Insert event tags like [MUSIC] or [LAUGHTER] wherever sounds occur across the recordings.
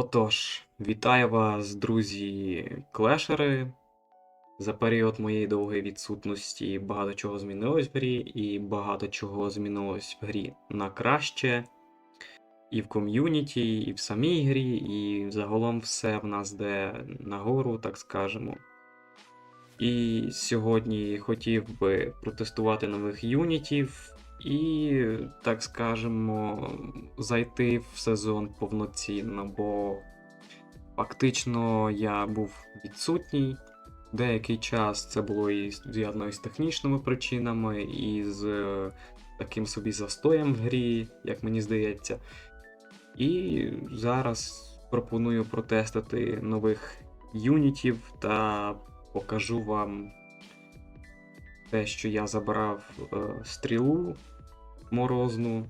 Отож, вітаю вас, друзі, клешери. За період моєї довгої відсутності багато чого змінилось в грі, і багато чого змінилось в грі на краще. І в ком'юніті, і в самій грі, і загалом все в нас де нагору, так скажемо. І сьогодні хотів би протестувати нових юнітів і, так скажемо, зайти в сезон повноцінно, бо фактично я був відсутній. Деякий час це було і зв'язано із технічними причинами, і з е, таким собі застоєм в грі, як мені здається. І зараз пропоную протестити нових юнітів та покажу вам те, що я забрав е, стрілу морозну,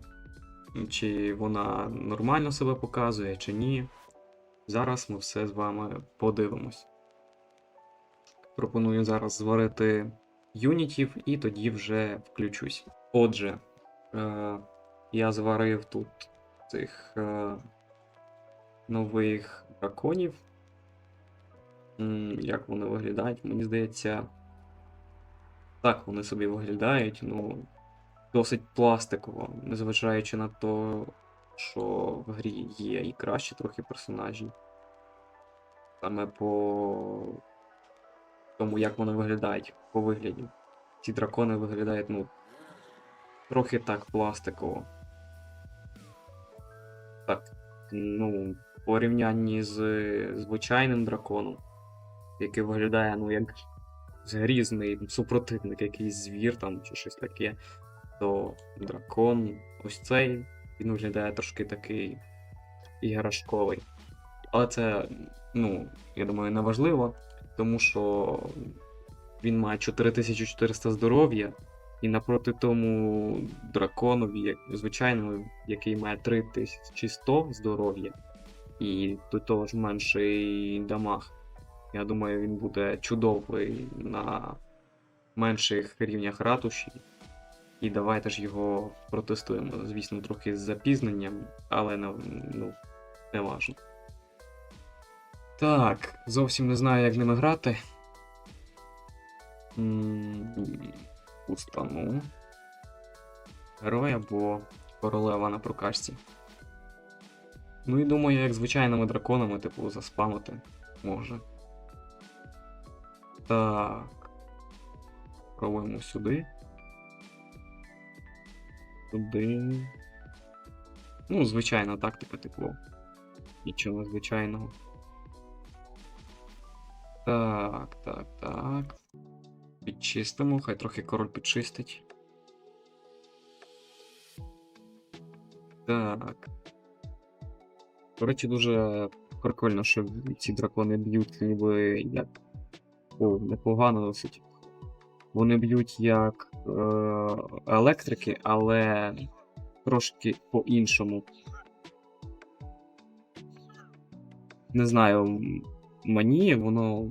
чи вона нормально себе показує, чи ні. Зараз ми все з вами подивимось. Пропоную зараз зварити юнітів і тоді вже включусь. Отже, е, я зварив тут цих е, нових драконів. Як вони виглядають? Мені здається, так вони собі виглядають, ну, досить пластиково, незважаючи на те, що в грі є і краще трохи персонажі. Саме по тому, як вони виглядають по вигляді. Ці дракони виглядають, ну, трохи так пластиково. Так, ну, порівнянні з звичайним драконом, який виглядає, ну, як грізний супротивник, якийсь звір там чи щось таке, то дракон, ось цей, він виглядає трошки такий іграшковий. Але це, ну, я думаю, не важливо, тому що він має 4400 здоров'я, і напроти тому драконові, звичайному, який має 3100 здоров'я, і до того ж менший дамаг. Я думаю, він буде чудовий на менших рівнях ратуші. І давайте ж його протестуємо. Звісно, трохи з запізненням, але не, ну, не важно. Так, зовсім не знаю, як ними грати. Устану. Герой або королева на прокачці. Ну і думаю, як звичайними драконами, типу, заспамити може. Так. Пробуємо сюди. Туди. Ну, звичайна тактика, типу. Нічого звичайного. Так, так, так. Підчистимо, хай трохи король підчистить. Так. До речі, дуже прикольно, що ці дракони б'ють ніби як. О, непогано досить. Вони б'ють як е- електрики, але трошки по-іншому. Не знаю, мені воно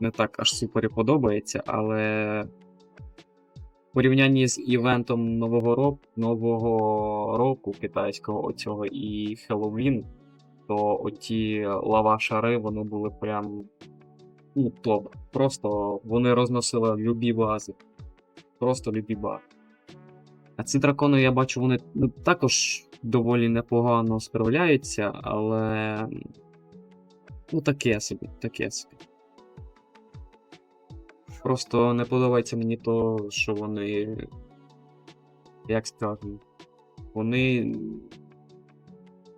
не так аж супер і подобається, але в порівнянні з івентом нового року, нового року китайського оцього і Хеллоуін, то оті лава-шари, вони були прям ну, топ. Просто вони розносили любі бази. Просто любі бази. А ці дракони, я бачу, вони ну, також доволі непогано справляються, але. Ну, таке собі, таке собі. Просто не подобається мені то, що вони. Як скажу. Вони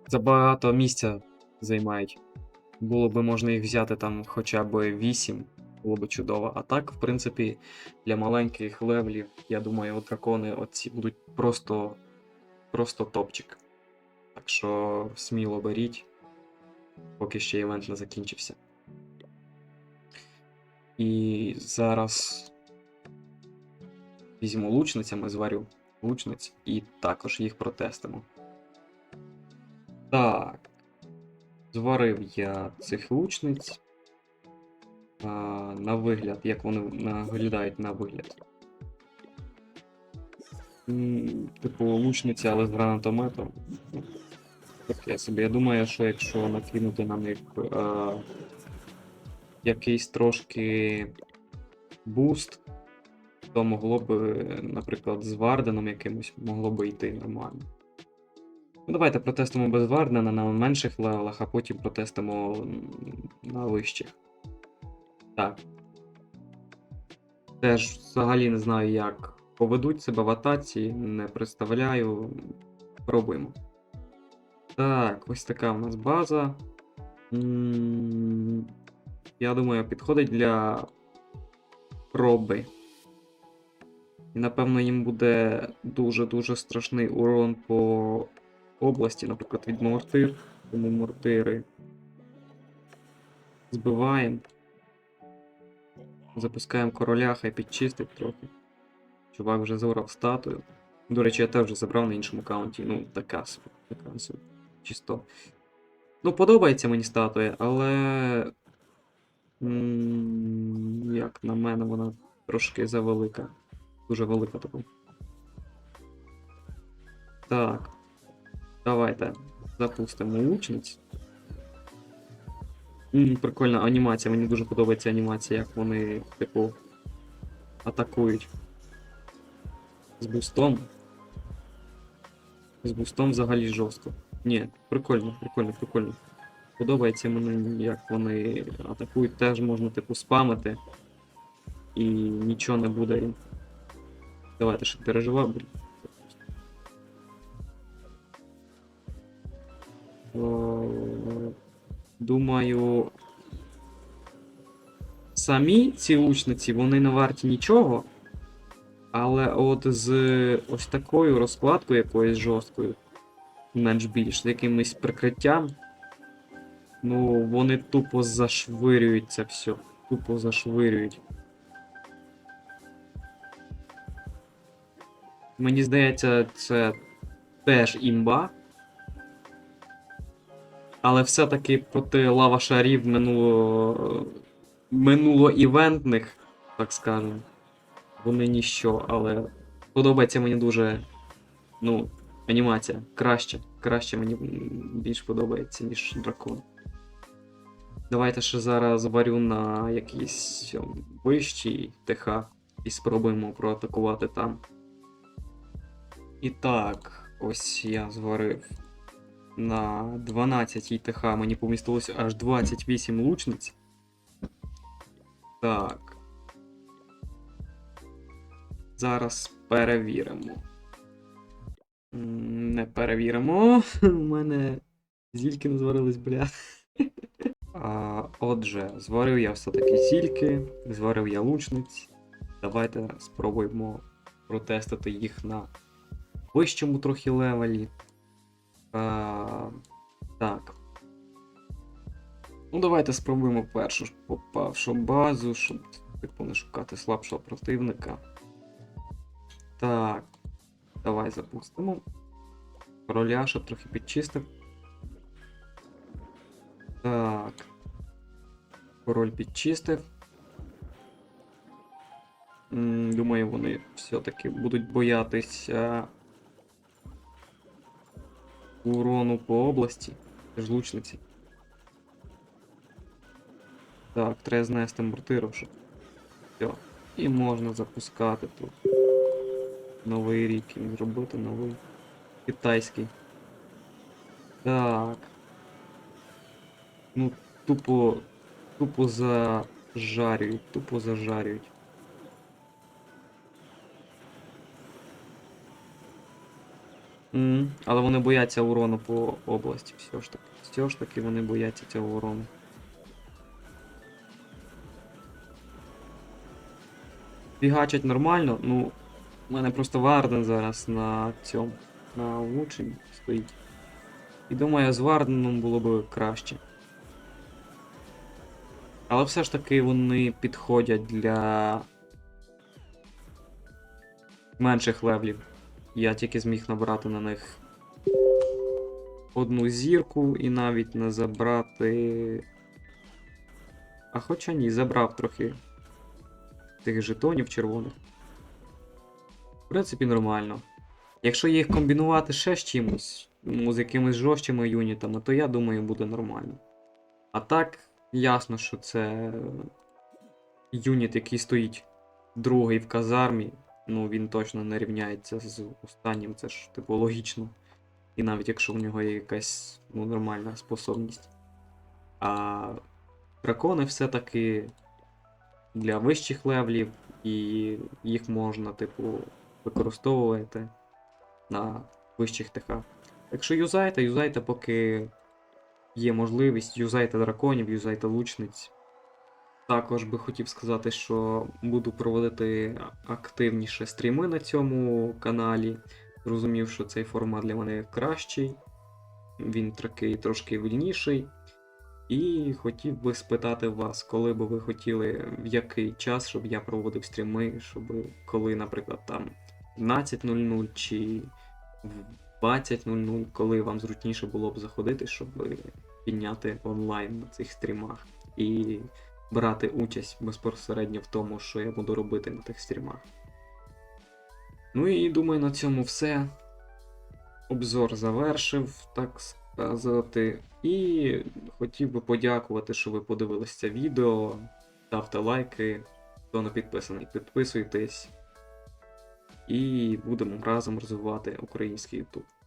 забагато місця займають. Було би можна їх взяти там хоча б 8, було б чудово. А так, в принципі, для маленьких левелів, я думаю, от дракони оці будуть просто, просто топчик. Так що сміло беріть, поки ще івент не закінчився. І зараз візьму лучницями, зварю лучниць і також їх протестимо. Так. Зварив я цих лучниць. А, на вигляд, як вони на- виглядають на вигляд. Типу лучниця, але з гранатометом. таке собі. Я думаю, що якщо накинути на них е, якийсь трошки буст, то могло б, наприклад, з Варденом якимось могло би йти нормально. Ну, давайте протестимо без Вардена на менших левелах, а потім протестимо на вищих. Так. Теж взагалі не знаю, як поведуть себе в атаці, не представляю. Пробуємо. Так, ось така в нас база. Я думаю, підходить для проби. І напевно їм буде дуже-дуже страшний урон по області, наприклад, від мортир. Тому мортири збиваємо. Запускаємо короля, хай підчистить трохи. Чувак вже забрав статую. До речі, я теж вже забрав на іншому аккаунті. Ну, така собі. Така собі. Чисто. Ну, подобається мені статуя, але. м, Як на мене, вона трошки завелика. Дуже велика така. Так. Давайте запустимо лучниць. М, Прикольна анімація, мені дуже подобається анімація, як вони, типу, атакують. З бустом. З бустом взагалі жорстко. Ні, прикольно, прикольно, прикольно. Подобається мені, як вони атакують, теж можна, типу, спамити. І нічого не буде. Давайте ще переживав, Думаю. Самі ці лучниці, вони не варті нічого. Але от з ось такою розкладкою якоюсь жорсткою, менш більш, з якимось прикриттям. Ну, вони тупо зашвирюють це все. Тупо зашвирюють. Мені здається, це теж імба. Але все-таки проти лава шарів минуло. минуло івентних, так скажемо. Вони ніщо, але подобається мені дуже. Ну, анімація. Краще. Краще мені більш подобається, ніж дракон. Давайте ще зараз варю на якийсь ем, вищий ТХ і спробуємо проатакувати там. І так, ось я зварив на 12 ТХ мені помістилося аж 28 лучниць. Так. Зараз перевіримо. Не перевіримо. [LAUGHS] У мене зільки не зварились, бля. [LAUGHS] А, отже, зварив я все-таки зільки, зварив я лучниць. Давайте спробуємо протестити їх на вищому трохи левелі. А, так. Ну, давайте спробуємо першу попавшу базу, щоб типу не шукати слабшого противника. Так. Давай запустимо. Короля, щоб трохи підчистив. Так. Король підчистив. Думаю, вони все-таки будуть боятися урону по області. Це ж лучниці. Так, треба знести мортиру, щоб. Все. І можна запускати тут. Новий рік і зробити новий. Китайський. Так. Ну, тупо. Тупо зажарюють, тупо зажарюють. М, Але вони бояться урону по області, все ж таки. Все ж таки вони бояться цього урону. Фігачать нормально, ну. У мене просто Варден зараз на цьому. На влученні стоїть. І думаю, з Варденом було б краще. Але все ж таки вони підходять для менших левлів. Я тільки зміг набрати на них одну зірку і навіть не забрати. А хоча ні, забрав трохи тих жетонів червоних. В принципі, нормально. Якщо їх комбінувати ще з чимось, з якимись жорсткими юнітами, то я думаю, буде нормально. А так, ясно, що це юніт, який стоїть другий в казармі, ну він точно не рівняється з останнім, це ж типу логічно. І навіть якщо в нього є якась ну, нормальна способність. А дракони все-таки для вищих левлів, і їх можна, типу, використовувати на вищих ТХ. Якщо юзайте, юзайте, поки є можливість, юзайте драконів, юзайте лучниць. Також би хотів сказати, що буду проводити активніше стріми на цьому каналі. Зрозумів, що цей формат для мене кращий, він такий трошки вільніший. І хотів би спитати вас, коли би ви хотіли, в який час, щоб я проводив стріми, щоб коли, наприклад, там 15.00 чи в 20.00, коли вам зручніше було б заходити, щоб підняти онлайн на цих стрімах і брати участь безпосередньо в тому, що я буду робити на тих стрімах. Ну і думаю, на цьому все. Обзор завершив, так сказати. І хотів би подякувати, що ви подивилися це відео. Ставте лайки, хто не підписаний, підписуйтесь. І будемо разом розвивати український YouTube.